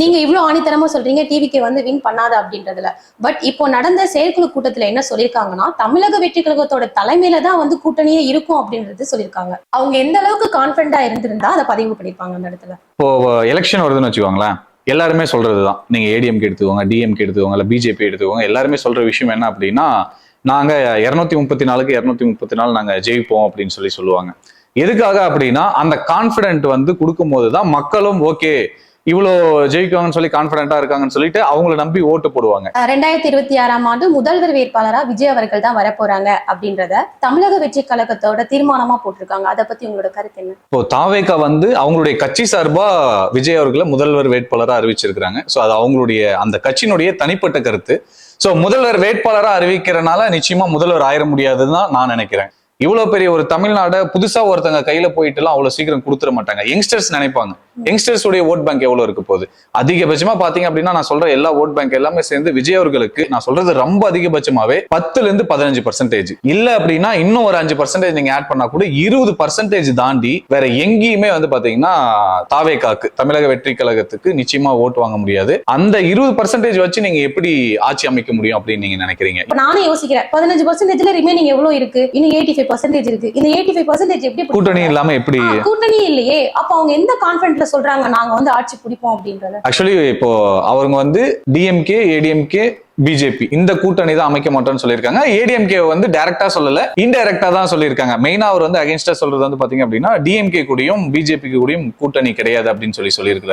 நீங்க இவ்வளவு ஆணித்தரமா சொல்றீங்க டிவிக்கு வந்து வின் பண்ணாத அப்படின்றதுல. பட் இப்போ நடந்த செயற்குழு கூட்டத்துல என்ன சொல்லியிருக்காங்கன்னா தமிழக வெற்றி கழகத்தோட தலைமையில தான் வந்து கூட்டணியே இருக்கும் அப்படின்றது சொல்லியிருக்காங்க அவங்க எந்த அளவுக்கு கான்பிடண்டா இருந்திருந்தா அதை பதிவு பண்ணிருப்பாங்க அந்த இடத்துல? இப்போ எலெக்ஷன் வருதுன்னு வச்சுக்கோங்களேன். எல்லாருமே சொல்றது தான். நீங்க ஏடிஎம்கே எடுத்துக்கோங்க டிஎம்கே எடுத்துக்கோங்க இல்ல பிஜேபி எடுத்துக்கோங்க எல்லாருமே சொல்ற விஷயம் என்ன அப்படின்னா நாங்க இருநூத்தி முப்பத்தி நாலுக்கு இருநூத்தி முப்பத்தி நாலு நாங்க ஜெயிப்போம் அப்படின்னு சொல்லி சொல்லுவாங்க. எதுக்காக அப்படின்னா அந்த கான்பிடென்ட் வந்து கொடுக்கும்போது தான் மக்களும் ஓகே இவ்வளோ ஜெயிக்குவாங்கன்னு சொல்லி கான்பிடென்ட்டா இருக்காங்கன்னு சொல்லிட்டு அவங்கள நம்பி ஓட்டு போடுவாங்க. ரெண்டாயிரத்தி இருபத்தி ஆறாம் ஆண்டு முதல்வர் வேட்பாளரா விஜய் அவர்கள் தான் வரப்போறாங்க அப்படின்றத தமிழக வெற்றி கழகத்தோட தீர்மானமா போட்டிருக்காங்க. அதை பத்தி உங்களோட கருத்து என்ன? இப்போ தாவேகா வந்து அவங்களுடைய கட்சி சார்பா விஜய் அவர்களை முதல்வர் வேட்பாளராக அறிவிச்சிருக்கிறாங்க. ஸோ அது அவங்களுடைய அந்த கட்சியினுடைய தனிப்பட்ட கருத்து. ஸோ முதல்வர் வேட்பாளராக அறிவிக்கிறனால நிச்சயமா முதல்வர் ஆயிர முடியாதுன்னு தான் நான் நினைக்கிறேன். இவ்வளவு பெரிய ஒரு தமிழ்நாடை புதுசா ஒருத்தங்க கையில போயிட்டுலாம் அவ்வளவு சீக்கிரம் கொடுத்துட மாட்டாங்க. யங்ஸ்டர்ஸ் நினைப்பாங்க. யங்ஸ்டர்ஸ் உடைய ஓட் பேங்க் எவ்வளவு இருக்கு போகுது? அதிகபட்சமா பாத்தீங்க அப்படின்னா நான் சொல்ற எல்லா ஓட் பேங்க் எல்லாமே சேர்ந்து விஜய் அவர்களுக்கு நான் சொல்றது ரொம்ப அதிகபட்சமாவே பத்துல இருந்து பதினஞ்சு பர்சன்டேஜ் இல்ல அப்படின்னா இன்னும் ஒரு அஞ்சு பர்சன்டேஜ் நீங்க ஆட் பண்ணா கூட இருபது பர்சன்டேஜ் தாண்டி வேற எங்கேயுமே வந்து பாத்தீங்கன்னா தாவேகாக்கு தமிழக வெற்றி கழகத்துக்கு நிச்சயமா ஓட்டு வாங்க முடியாது. அந்த இருபது பர்சன்டேஜ் வச்சு நீங்க எப்படி ஆட்சி அமைக்க முடியும் அப்படின்னு நீங்க நினைக்கிறீங்க? நானும் யோசிக்கிறேன். பதினஞ்சு பர்சன்டேஜ்ல ரிமைனிங் எவ்வளவு இருக்கு? இன்னும் எயிட்டி ஃபைவ் பர்சன்டேஜ் இருக்கு. இந்த எயிட்டி ஃபைவ் பர்சன்டேஜ் எப்படி கூட்டணி? இல்லாம எப்படி? கூட்டணி இல்லையே. அப்ப அவங்க எந்த கான்பிடன்ட்ல சொல்றாங்க நாங்க வந்து ஆட்சி பிடிப்போம் அப்படின்றத? ஆக்சுவலி இப்போ அவங்க வந்து டிஎம்கே ஏடிஎம்கே பிஜேபி இந்த கூட்டணி தான் அமைக்க மாட்டோம்னு சொல்லியிருக்காங்க. ஏடிஎம்கே வந்து டைரக்டா சொல்லல இன்டைரக்டா தான் சொல்லியிருக்காங்க. மெயினா அவர் வந்து அகேன்ஸ்டா சொல்றது வந்து பாத்தீங்க அப்படின்னா டிஎம்கே கூடயும் பிஜேபி கூடயும் கூட்டணி கிடையாது அப்படின்னு சொல்லி சொல்லியிருக்காரு